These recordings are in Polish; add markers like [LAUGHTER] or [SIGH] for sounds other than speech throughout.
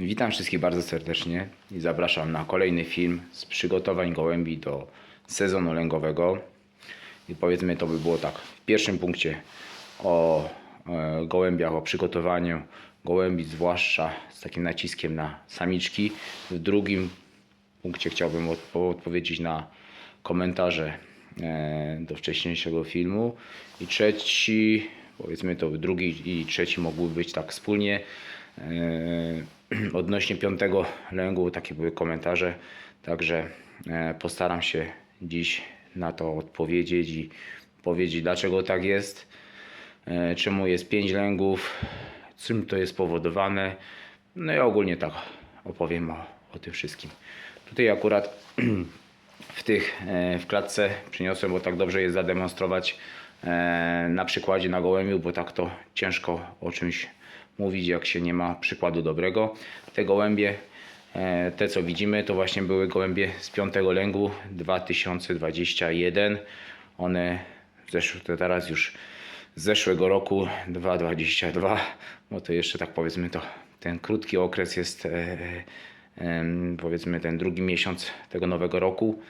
Witam wszystkich bardzo serdecznie i zapraszam na kolejny film z przygotowań gołębi do sezonu lęgowego. I powiedzmy to by było tak, w pierwszym punkcie o e, gołębiach, o przygotowaniu gołębi, zwłaszcza z takim naciskiem na samiczki. W drugim punkcie chciałbym od, odpowiedzieć na komentarze e, do wcześniejszego filmu. I trzeci, powiedzmy to drugi i trzeci mogłyby być tak wspólnie. [CLEARS THROAT] Odnośnie piątego lęgu takie były komentarze, także e, postaram się dziś na to odpowiedzieć i powiedzieć dlaczego tak jest, e, czemu jest pięć lęgów, czym to jest spowodowane, no i ogólnie tak opowiem o, o tym wszystkim. Tutaj akurat [CLEARS THROAT] w tych e, w klatce przyniosłem, bo tak dobrze jest zademonstrować na przykładzie na gołębiu, bo tak to ciężko o czymś mówić, jak się nie ma przykładu dobrego. Te gołębie, e, te co widzimy, to właśnie były gołębie z piątego lęgu 2021. One zeszły, teraz już z zeszłego roku 2022, bo to jeszcze tak powiedzmy to ten krótki okres jest e, em, powiedzmy ten drugi miesiąc tego nowego roku,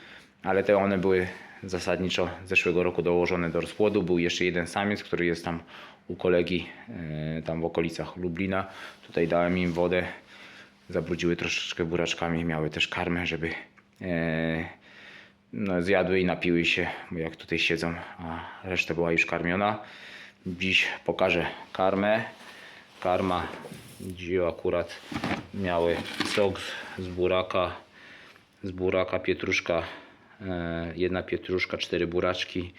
ale te one były zasadniczo zeszłego roku dołożone do rozpłodu. Był jeszcze jeden samiec, który jest tam u kolegi, e, tam w okolicach Lublina. Tutaj dałem im wodę, zabrudziły troszeczkę buraczkami, miały też karmę, żeby e, no, zjadły i napiły się, bo jak tutaj siedzą, a reszta była już karmiona. Dziś pokażę karmę. Karma dziś akurat miały sok z buraka, z buraka pietruszka, e, jedna pietruszka, cztery buraczki,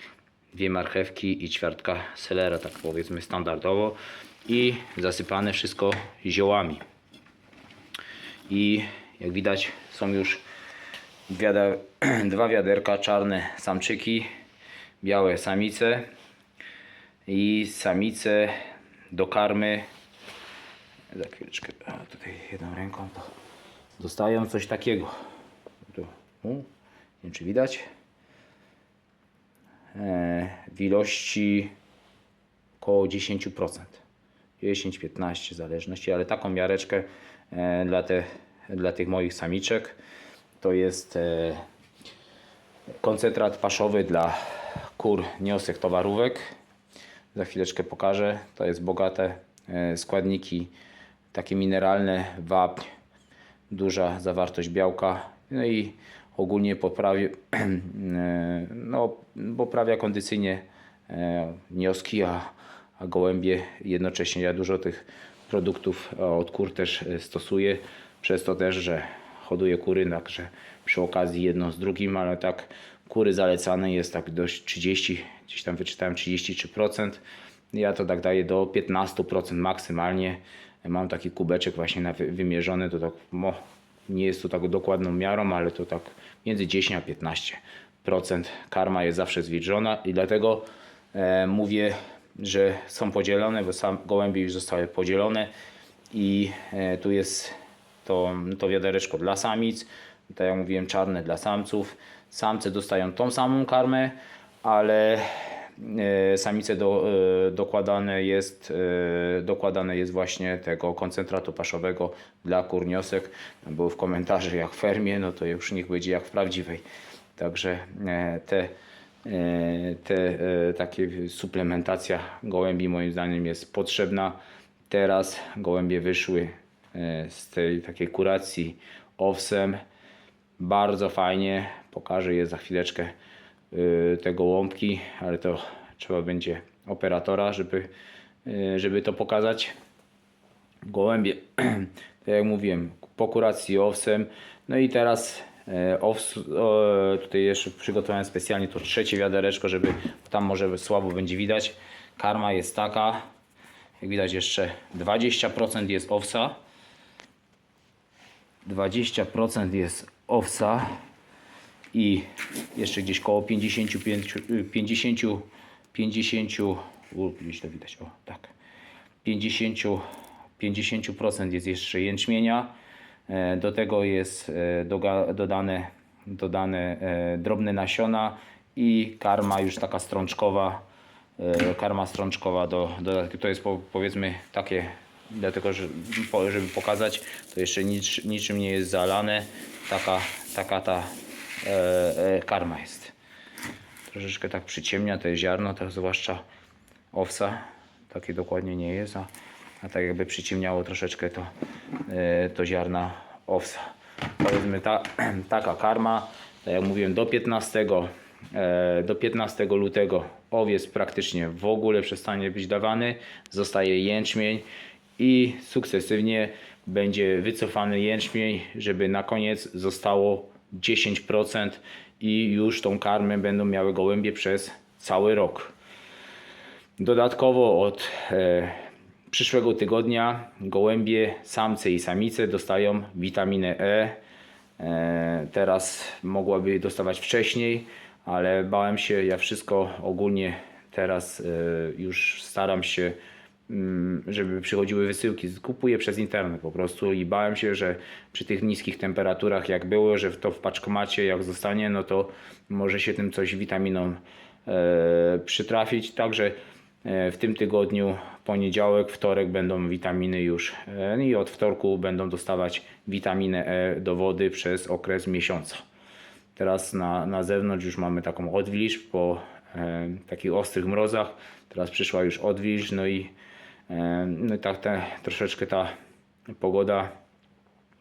dwie marchewki i ćwiartka selera, tak powiedzmy standardowo i zasypane wszystko ziołami. I jak widać są już wiader, [CLEARS THROAT] dwa wiaderka czarne samczyki, białe samice i samice do karmy za chwileczkę, tutaj jedną ręką to dostają coś takiego. Tu, nie wiem czy widać. W ilości około 10%. 10-15 w zależności, ale taką miareczkę e, dla, te, dla tych moich samiczek to jest e, koncentrat paszowy dla kur niosek towarówek. Za chwileczkę pokażę. To jest bogate e, składniki takie mineralne, wapń, duża zawartość białka, no i ogólnie poprawi, [CLEARS THROAT] no, poprawia kondycyjnie e, nioski, a, a gołębie jednocześnie. Ja dużo tych produktów e, od kur też e, stosuję, przez to też, że hoduję kury, także przy okazji jedno z drugim, ale tak kury zalecane jest tak dość 30, gdzieś tam wyczytałem 33%, ja to tak daję do 15% maksymalnie, mam taki kubeczek właśnie na wy- wymierzony, to tak nie jest to tak dokładną miarą, ale to tak między 10 a 15% karma jest zawsze zwilżona i dlatego e, mówię, że są podzielone, bo sam gołębie już zostały podzielone i e, tu jest to, to wiadereczko dla samic, tak jak mówiłem czarne dla samców. Samce dostają tą samą karmę, ale samice do, e, dokładane jest e, dokładane jest właśnie tego koncentratu paszowego dla kurniosek. Było w komentarzu jak w fermie, no to już niech będzie jak w prawdziwej. Także e, te, e, te e, takie suplementacja gołębi moim zdaniem jest potrzebna. Teraz gołębie wyszły e, z tej takiej kuracji owsem. Bardzo fajnie, pokażę je za chwileczkę te gołąbki, ale to trzeba będzie operatora, żeby, y, żeby to pokazać. Gołębie, [CLEARS THROAT] tak jak mówiłem, po kuracji owsem. No i teraz e, ows, tutaj jeszcze przygotowałem specjalnie to trzecie wiadereczko, żeby tam może słabo będzie widać. Karma jest taka, jak widać jeszcze 20% jest owsa. 20% jest owsa i jeszcze gdzieś koło 55, y, 50, 50, u, gdzieś to widać, o tak, 50, 50% jest jeszcze jęczmienia, E, do tego jest e, dodane, dodane e, drobne nasiona i karma już taka strączkowa, karma strączkowa do, do to jest po, powiedzmy takie dlatego że, żeby pokazać, to jeszcze nic, niczym nie jest zalane. Taka, taka ta karma jest. Troszeczkę tak przyciemnia to jest ziarno, to zwłaszcza owsa. Takie dokładnie nie jest, a, a tak jakby przyciemniało troszeczkę to, e, to ziarna owsa. Powiedzmy ta, [CLEARS THROAT] taka karma, tak jak mówiłem, do 15, e, do 15 lutego owiec praktycznie w ogóle przestanie być dawany, zostaje jęczmień i sukcesywnie będzie wycofany jęczmień, żeby na koniec zostało 10% i już tą karmę będą miały gołębie przez cały rok. Dodatkowo od e, przyszłego tygodnia gołębie, samce i samice dostają witaminę E. E, teraz mogłaby dostawać wcześniej, ale bałem się, ja wszystko ogólnie teraz e, już staram się, żeby przychodziły wysyłki. Kupuję przez internet po prostu i bałem się, że przy tych niskich temperaturach jak było, że to w paczkomacie jak zostanie, no to może się tym coś witaminą e, przytrafić. Także e, w tym tygodniu, poniedziałek, wtorek będą witaminy już e, i od wtorku będą dostawać witaminę E do wody przez okres miesiąca. Teraz na, na zewnątrz już mamy taką odwilż po e, takich ostrych mrozach. Teraz przyszła już odwilż, no i, no i tak te, troszeczkę ta pogoda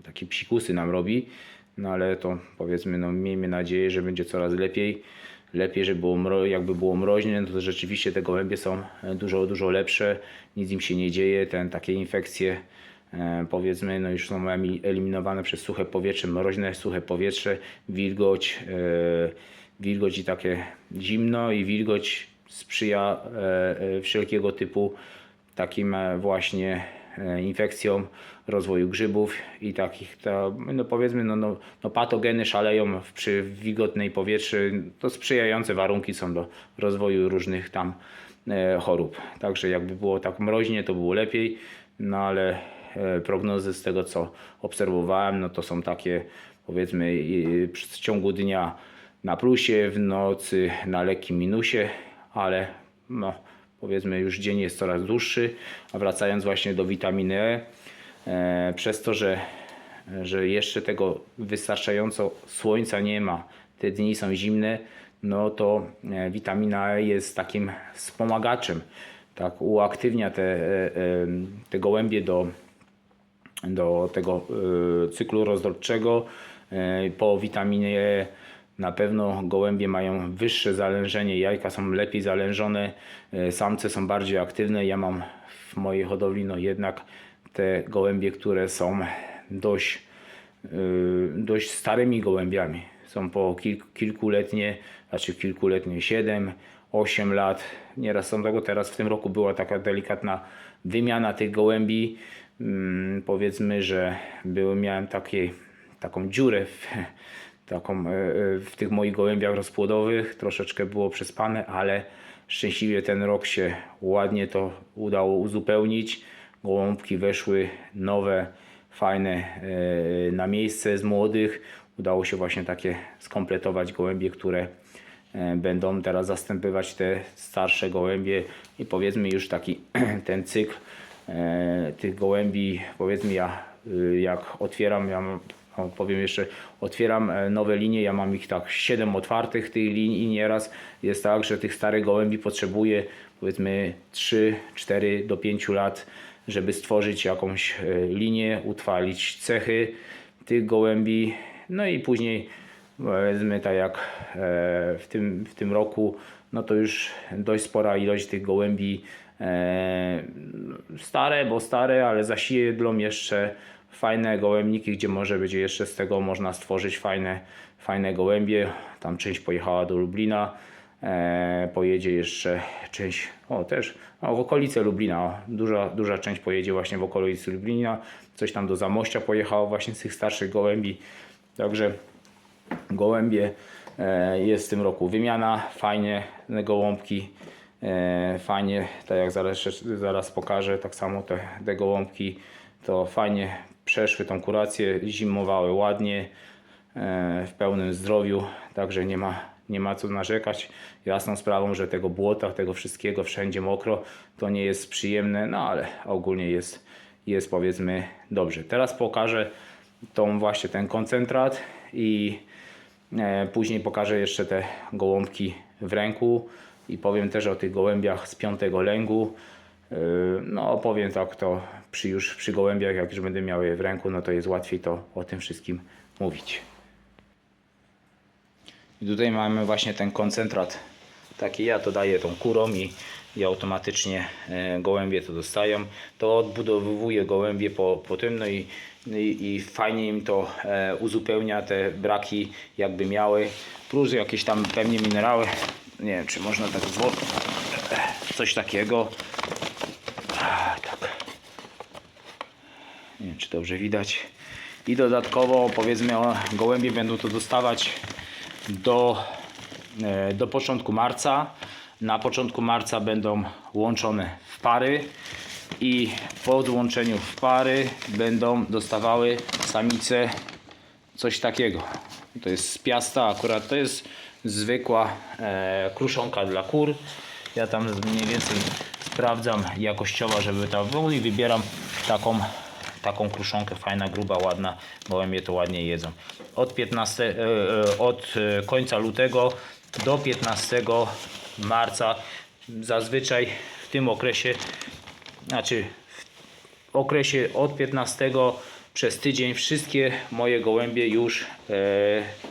takie psikusy nam robi, no ale to powiedzmy, no miejmy nadzieję, że będzie coraz lepiej. Lepiej, żeby było mro, jakby było mroźne, no to rzeczywiście te gołębie są e, dużo, dużo lepsze, nic im się nie dzieje, ten, takie infekcje e, powiedzmy, no już są eliminowane przez suche powietrze, mroźne, suche powietrze, wilgoć, e, wilgoć i takie zimno i wilgoć sprzyja wszelkiego typu takim e, właśnie e, infekcjom, rozwoju grzybów i takich, to, no powiedzmy, no, no, no patogeny szaleją w- przy wilgotnej powietrzu, to sprzyjające warunki są do rozwoju różnych tam e, chorób. Także jakby było tak mroźnie, to było lepiej, no ale prognozy z tego, co obserwowałem, no to są takie, powiedzmy, w ciągu dnia na plusie, w nocy na lekkim minusie, ale no, powiedzmy już dzień jest coraz dłuższy, a wracając właśnie do witaminy E, e, przez to, że, że jeszcze tego wystarczająco słońca nie ma, te dni są zimne, no to e, witamina E jest takim wspomagaczem, tak uaktywnia te, e, e, te gołębie do, do tego cyklu rozrodczego. Y, Po witaminie E na pewno gołębie mają wyższe zalężenie, jajka są lepiej zalężone, y, samce są bardziej aktywne. Ja mam w mojej hodowli no jednak te gołębie, które są dość, y, dość starymi gołębiami. Są po kilk, kilkuletnie, znaczy kilkuletnie 7, 8 lat. Nieraz są tego, teraz w tym roku była taka delikatna wymiana tych gołębi. Mm, powiedzmy, że były, miałem takie, taką dziurę w, taką, e, e, w tych moich gołębiach rozpłodowych. Troszeczkę było przespane, ale szczęśliwie ten rok się ładnie to udało uzupełnić. Gołąbki weszły nowe, fajne e, na miejsce z młodych. Udało się właśnie takie skompletować gołębie, które będą teraz zastępować te starsze gołębie i powiedzmy już taki [CLEARS THROAT] ten cykl tych gołębi, powiedzmy ja y, jak otwieram, ja powiem jeszcze, otwieram e, nowe linie, ja mam ich tak 7 otwartych tych linii i nieraz. Jest tak, że tych starych gołębi potrzebuję powiedzmy 3, 4 do 5 lat, żeby stworzyć jakąś e, linię, utrwalić cechy tych gołębi, no i później powiedzmy tak jak e, w tym, w tym roku, no to już dość spora ilość tych gołębi stare, bo stare, ale zasiedlą jeszcze fajne gołębniki, gdzie może będzie jeszcze z tego można stworzyć fajne, fajne gołębie. Tam część pojechała do Lublina, e, pojedzie jeszcze część, o też, w okolice Lublina, duża, duża część pojedzie właśnie w okolicy Lublina, coś tam do Zamościa pojechało właśnie z tych starszych gołębi, także gołębie. E, Jest w tym roku wymiana, fajnie gołąbki, e, fajnie, tak jak zaraz, zaraz pokażę, tak samo te, te gołąbki to fajnie przeszły tą kurację, zimowały ładnie, e, w pełnym zdrowiu, także nie ma, nie ma co narzekać. Jasną sprawą, że tego błota, tego wszystkiego wszędzie mokro, to nie jest przyjemne, no ale ogólnie jest, jest powiedzmy dobrze. Teraz pokażę tą właśnie ten koncentrat i e, później pokażę jeszcze te gołąbki w ręku i powiem też o tych gołębiach z piątego lęgu. E, No opowiem tak to przy już przy gołębiach, jak już będę miał je w ręku, no to jest łatwiej to o tym wszystkim mówić. I tutaj mamy właśnie ten koncentrat. Taki ja to daję tą kurą i, i automatycznie e, gołębie to dostają. To odbudowuje gołębie po, po tym, no i, i, i fajnie im to e, uzupełnia te braki, jakby miały. Plus jakieś tam pewnie minerały. Nie wiem, czy można tak zło... coś takiego. A, tak. Nie wiem, dobrze widać. I dodatkowo powiedzmy gołębie będą to dostawać do, e, do początku marca. Na początku marca będą łączone w pary i po odłączeniu w pary będą dostawały samice coś takiego. To jest z piasta, akurat to jest zwykła e, kruszonka dla kur. Ja tam mniej więcej sprawdzam jakościowa, żeby ta no i wybieram taką taką kruszonkę, fajna, gruba, ładna, gołębie to ładnie jedzą. Od 15, e, e, od e, końca lutego do 15 marca zazwyczaj w tym okresie, znaczy w okresie od 15 przez tydzień wszystkie moje gołębie już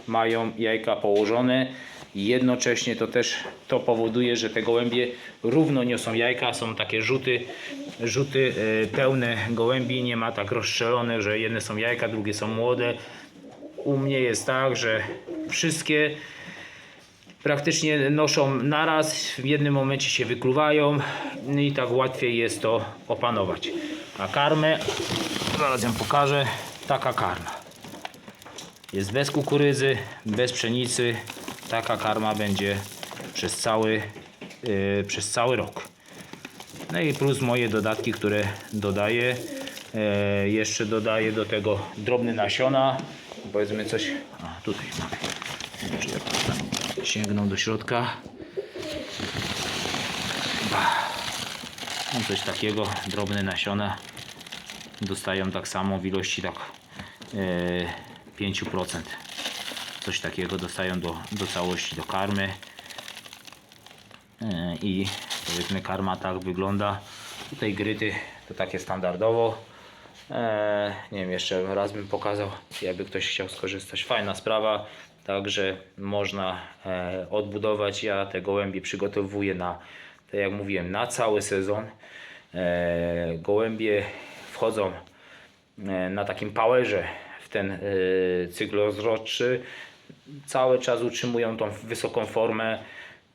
mają jajka położone. Jednocześnie to też to powoduje, że te gołębie równo niosą jajka, są takie rzuty, rzuty e, pełne gołębi, nie ma tak rozstrzelone, że jedne są jajka, drugie są młode. U mnie jest tak, że wszystkie praktycznie noszą naraz, w jednym momencie się wykluwają i tak łatwiej jest to opanować. A karmę, zaraz ją pokażę, taka karma. Jest bez kukurydzy, bez pszenicy. Taka karma będzie przez cały, yy, przez cały rok. No i plus moje dodatki, które dodaję. E, jeszcze dodaję do tego drobne nasiona. Powiedzmy coś. A tutaj mamy. Sięgną do środka. No coś takiego, drobne nasiona dostają tak samo w ilości tak e, 5%. Coś takiego dostają do, do całości do karmy. E, I powiedzmy karma tak wygląda. Tutaj gryty to takie standardowo. E, nie wiem, jeszcze raz bym pokazał, jakby ktoś chciał skorzystać. Fajna sprawa, także można e, odbudować. Ja te gołębie przygotowuję na, tak jak mówiłem, na cały sezon. Gołębie wchodzą na takim powerze w ten cykl rozrodczy. Cały czas utrzymują tą wysoką formę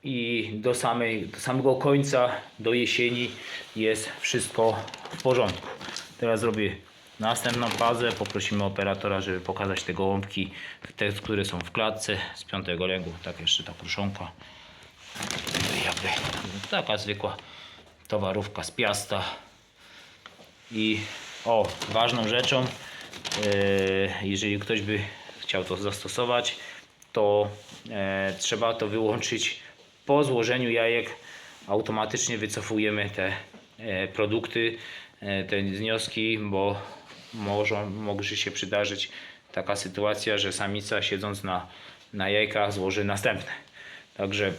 i do, samej, do samego końca, do jesieni jest wszystko w porządku. Teraz zrobię następną fazę. Poprosimy operatora, żeby pokazać te gołąbki, te, które są w klatce z piątego lęgu. Tak, jeszcze ta kruszonka. Jakby taka zwykła towarówka z piasta. I o, ważną rzeczą, e, jeżeli ktoś by chciał to zastosować, to e, trzeba to wyłączyć po złożeniu jajek. Automatycznie wycofujemy te e, produkty, e, te wnioski, bo może, może się przydarzyć taka sytuacja, że samica siedząc na, na jajkach złoży następne. Także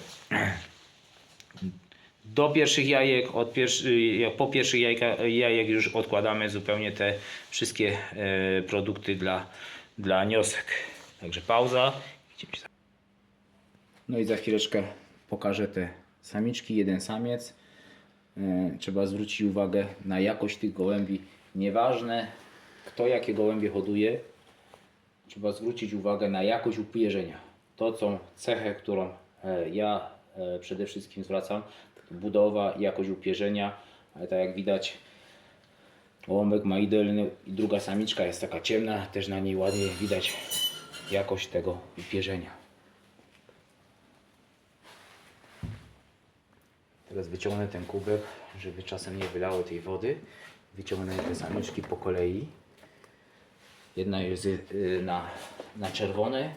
do pierwszych jajek, od pierwszy, po pierwszych jajka, jajek już odkładamy zupełnie te wszystkie e, produkty dla, dla niosek. Także pauza. No i za chwileczkę pokażę te samiczki, jeden samiec. E, Trzeba zwrócić uwagę na jakość tych gołębi. Nieważne kto jakie gołębie hoduje, trzeba zwrócić uwagę na jakość upierzenia. To są cechę, którą e, ja e, przede wszystkim zwracam. Budowa jakość upierzenia. Ale tak jak widać, gołąbek ma idealny i druga samiczka jest taka ciemna. Też na niej ładnie widać jakość tego upierzenia. Teraz wyciągnę ten kubek, żeby czasem nie wylało tej wody. Wyciągnę te samiczki po kolei. Jedna jest y, na, na czerwone.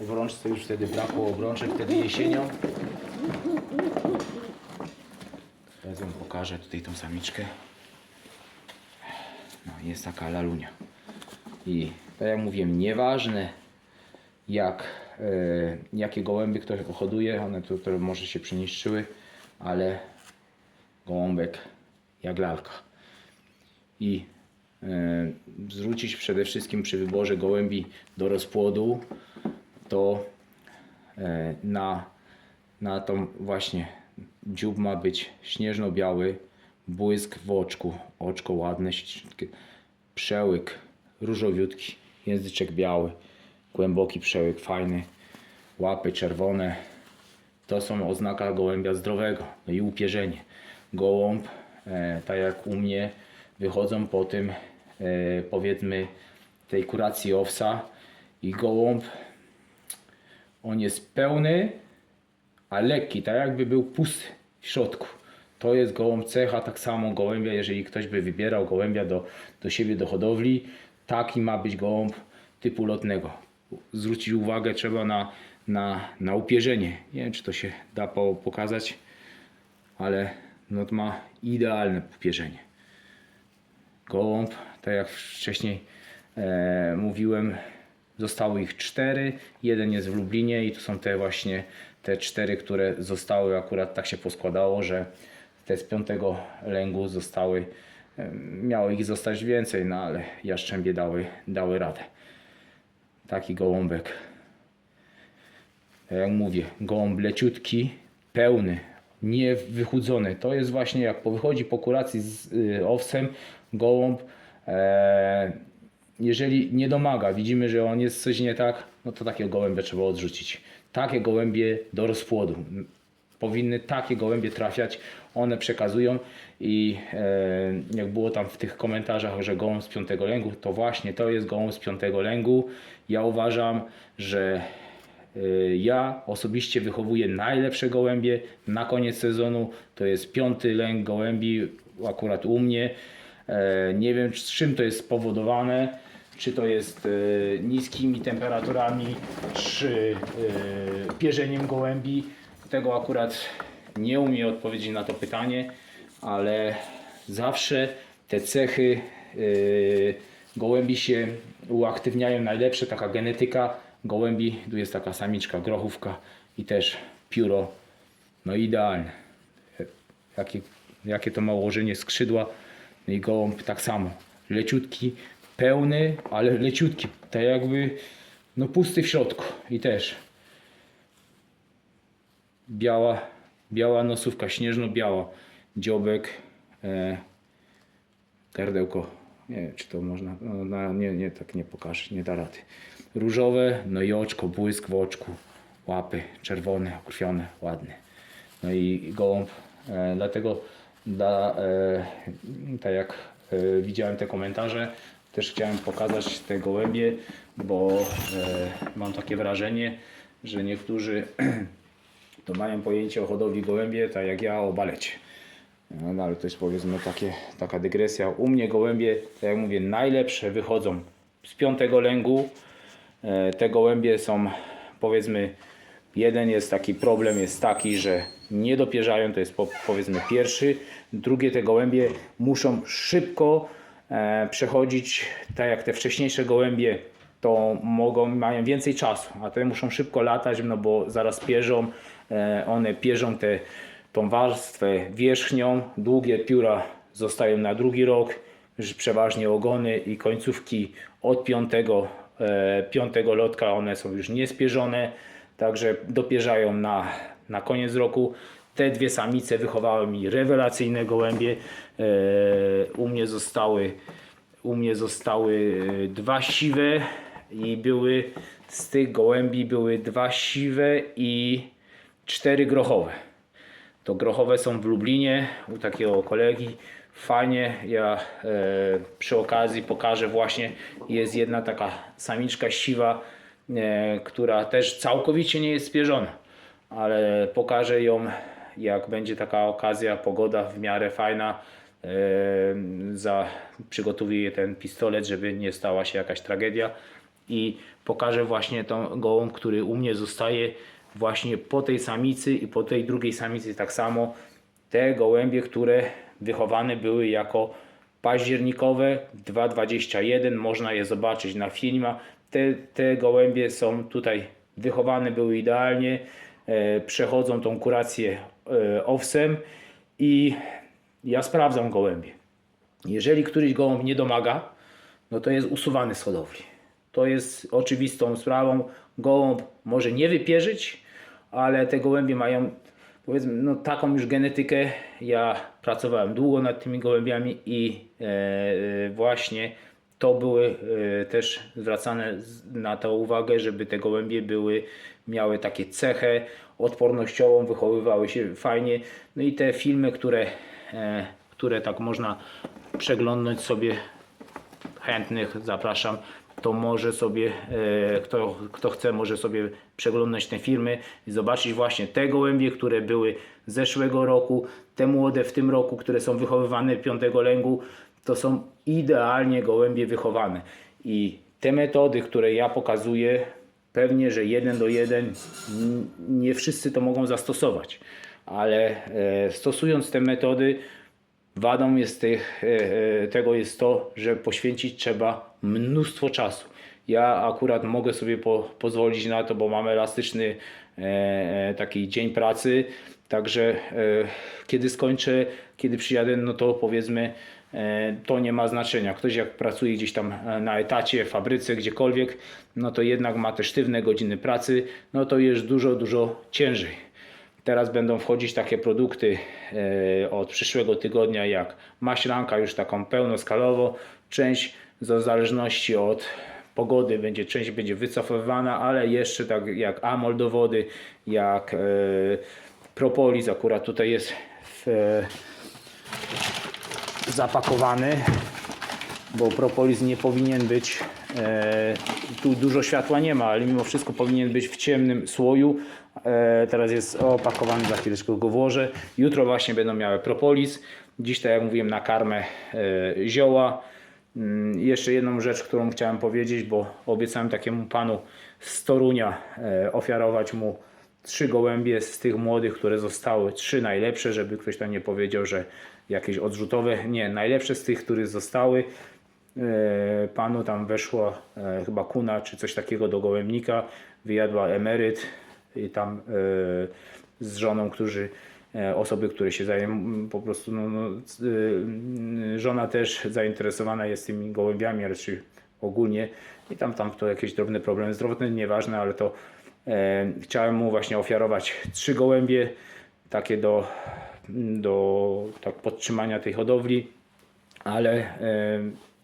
W rączce już wtedy brakło obrączek, wtedy jesienią. Teraz wam pokażę tutaj tą samiczkę. Jest taka lalunia. I tak jak mówiłem, nieważne jak, e, jakie gołębie ktoś hoduje, one to może się przeniszczyły, ale gołąbek jak lalka. I e, zwrócić przede wszystkim przy wyborze gołębi do rozpłodu, to e, na, na tą właśnie dziób ma być śnieżno-biały, błysk w oczku, oczko ładne, przełyk różowiutki, języczek biały, głęboki przełyk, fajny, łapy czerwone. To są oznaka gołębia zdrowego. No i upierzenie. Gołąb, e, tak jak u mnie, wychodzą po tym, e, powiedzmy, tej kuracji owsa i gołąb, on jest pełny, a lekki, tak jakby był pusty w środku. To jest gołąb cecha, tak samo gołębia, jeżeli ktoś by wybierał gołębia do, do siebie do hodowli, taki ma być gołąb typu lotnego. Zwrócić uwagę trzeba na, na, na upierzenie. Nie wiem, czy to się da po, pokazać, ale no to ma idealne upierzenie. Gołąb, tak jak wcześniej e, mówiłem, zostało ich cztery. Jeden jest w Lublinie i to są te właśnie te cztery, które zostały. Akurat tak się poskładało, że te z piątego lęgu zostały. Miało ich zostać więcej, no ale jaszczębie dały, dały radę. Taki gołąbek. Jak mówię, gołąb leciutki, pełny, nie wychudzony. To jest właśnie jak wychodzi po kuracji z y, owcem, gołąb, e, jeżeli nie domaga, widzimy, że on jest coś nie tak, no to takie gołębie trzeba odrzucić. Takie gołębie do rozpłodu. Powinny takie gołębie trafiać, one przekazują i e, jak było tam w tych komentarzach, że gołąb z piątego lęgu, to właśnie to jest gołąb z piątego lęgu. Ja uważam, że Y, Ja osobiście wychowuję najlepsze gołębie na koniec sezonu. To jest piąty lęk gołębi, akurat u mnie. E, Nie wiem z czym to jest spowodowane. Czy to jest e, niskimi temperaturami, czy e, pierzeniem gołębi. Tego akurat nie umiem odpowiedzieć na to pytanie, ale zawsze te cechy yy, gołębi się uaktywniają. Najlepsze, taka genetyka gołębi, tu jest taka samiczka grochówka i też pióro, no idealne. Jakie, jakie to ma ułożenie skrzydła. No i gołąb tak samo, leciutki, pełny, ale leciutki, tak jakby no pusty w środku. I też biała, biała nosówka, śnieżno-biała, dziobek, e, gardełko, nie wiem czy to można, no, nie, nie, tak nie pokażę, nie da rady. Różowe, no i oczko, błysk w oczku, łapy czerwone, okrwione, ładne. No i gołąb, e, dlatego da, e, tak jak e, widziałem te komentarze, też chciałem pokazać te gołębie, bo e, mam takie wrażenie, że niektórzy [CLEARS THROAT] to mają pojęcie o hodowli gołębie, tak jak ja o balecie. No, no ale to jest powiedzmy takie, taka dygresja. U mnie gołębie, tak jak mówię, najlepsze wychodzą z piątego lęgu. E, Te gołębie są powiedzmy, jeden jest taki problem, jest taki, że nie dopierzają, to jest po, powiedzmy pierwszy. Drugie, te gołębie muszą szybko e, przechodzić, tak jak te wcześniejsze gołębie, to mogą, mają więcej czasu, a te muszą szybko latać, no bo zaraz pierzą, e, one pierzą te, tą warstwę wierzchnią, długie pióra zostają na drugi rok, przeważnie ogony i końcówki od piątego, e, piątego lotka one są już niespierzone, także dopierzają na, na koniec roku. Te dwie samice wychowały mi rewelacyjne gołębie. E, u mnie zostały u mnie zostały dwa siwe i były z tych gołębi były dwa siwe i cztery grochowe. To grochowe są w Lublinie u takiego kolegi. Fajnie, ja e, przy okazji pokażę właśnie, jest jedna taka samiczka siwa, e, która też całkowicie nie jest spierzona, ale pokażę ją jak będzie taka okazja, pogoda w miarę fajna, e, za, przygotowuję ten pistolet, żeby nie stała się jakaś tragedia i pokażę właśnie tą gołąb, który u mnie zostaje właśnie po tej samicy i po tej drugiej samicy tak samo te gołębie, które wychowane były jako październikowe 2,21 można je zobaczyć na filmach. Te, te gołębie są tutaj wychowane, były idealnie, e, przechodzą tą kurację e, owsem i ja sprawdzam gołębie. Jeżeli któryś gołąb nie domaga, no to jest usuwany z hodowli. To jest oczywistą sprawą. Gołąb może nie wypierzyć, ale te gołębie mają powiedzmy no, taką już genetykę. Ja pracowałem długo nad tymi gołębiami i e, e, właśnie to były e, też zwracane na to uwagę, żeby te gołębie były, miały takie cechę odpornościową, wychowywały się fajnie. No i te filmy, które, e, które tak można przeglądnąć sobie chętnych zapraszam. To może sobie, e, kto, kto chce, może sobie przeglądać te filmy i zobaczyć właśnie te gołębie, które były zeszłego roku, te młode w tym roku, które są wychowywane piątego lęgu, to są idealnie gołębie wychowane. I te metody, które ja pokazuję, pewnie, że jeden do jeden nie wszyscy to mogą zastosować, ale e, stosując te metody, Wadą jest tych, e, tego jest to, że poświęcić trzeba mnóstwo czasu. Ja akurat mogę sobie po, pozwolić na to, bo mam elastyczny e, e, taki dzień pracy. Także e, kiedy skończę, kiedy przyjadę, no to powiedzmy, e, to nie ma znaczenia. Ktoś jak pracuje gdzieś tam e, na etacie, w fabryce, gdziekolwiek, no to jednak ma te sztywne godziny pracy, no to jest dużo, dużo ciężej. Teraz będą wchodzić takie produkty e, od przyszłego tygodnia jak maślanka już taką pełnoskalowo. Część w zależności od pogody będzie część będzie wycofywana, ale jeszcze tak jak amol do wody, jak e, propolis akurat tutaj jest w, e, zapakowany bo propolis nie powinien być, e, tu dużo światła nie ma, ale mimo wszystko powinien być w ciemnym słoju. E, teraz jest opakowany, za chwileczkę go włożę. Jutro właśnie będą miały propolis. Dziś, tak jak mówiłem, na karmę e, zioła. Mm, Jeszcze jedną rzecz, którą chciałem powiedzieć, bo obiecałem takiemu panu z Torunia e, ofiarować mu trzy gołębie z tych młodych, które zostały, trzy najlepsze, żeby ktoś tam nie powiedział, że jakieś odrzutowe. Nie, najlepsze z tych, które zostały. E, Panu tam weszła e, chyba kuna czy coś takiego do gołębnika, wyjadła emeryt i tam z żoną, którzy osoby, które się zajmują, po prostu no, no, c- y, żona też zainteresowana jest tymi gołębiami, ale czy ogólnie i tam, tam to jakieś drobne problemy zdrowotne, nieważne, ale to e, chciałem mu właśnie ofiarować trzy gołębie, takie do, do tak podtrzymania tej hodowli, ale e,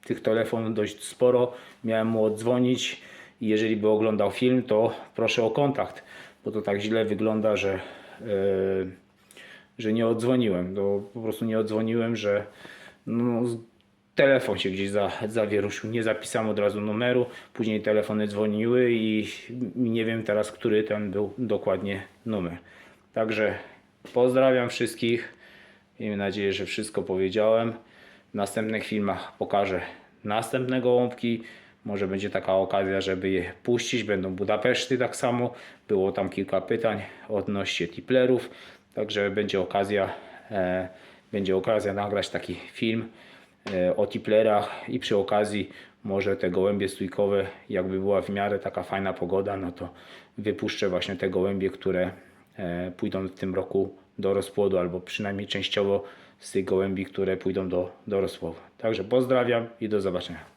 tych telefonów dość sporo. Miałem mu oddzwonić i jeżeli by oglądał film, to proszę o kontakt, bo to tak źle wygląda, że, e, że nie oddzwoniłem. To po prostu nie oddzwoniłem, że no, telefon się gdzieś za, zawieruszył. Nie zapisałem od razu numeru, później telefony dzwoniły i nie wiem teraz, który ten był dokładnie numer. Także pozdrawiam wszystkich. Miejmy nadzieję, że wszystko powiedziałem. W następnych filmach pokażę następne gołąbki. Może będzie taka okazja, żeby je puścić. Będą Budapeszty tak samo. Było tam kilka pytań odnośnie tiplerów. Także będzie okazja, e, będzie okazja nagrać taki film e, o tiplerach i przy okazji może te gołębie stójkowe, jakby była w miarę taka fajna pogoda, no to wypuszczę właśnie te gołębie, które e, pójdą w tym roku do rozpłodu, albo przynajmniej częściowo z tych gołębi, które pójdą do, do rozpłodu. Także pozdrawiam i do zobaczenia.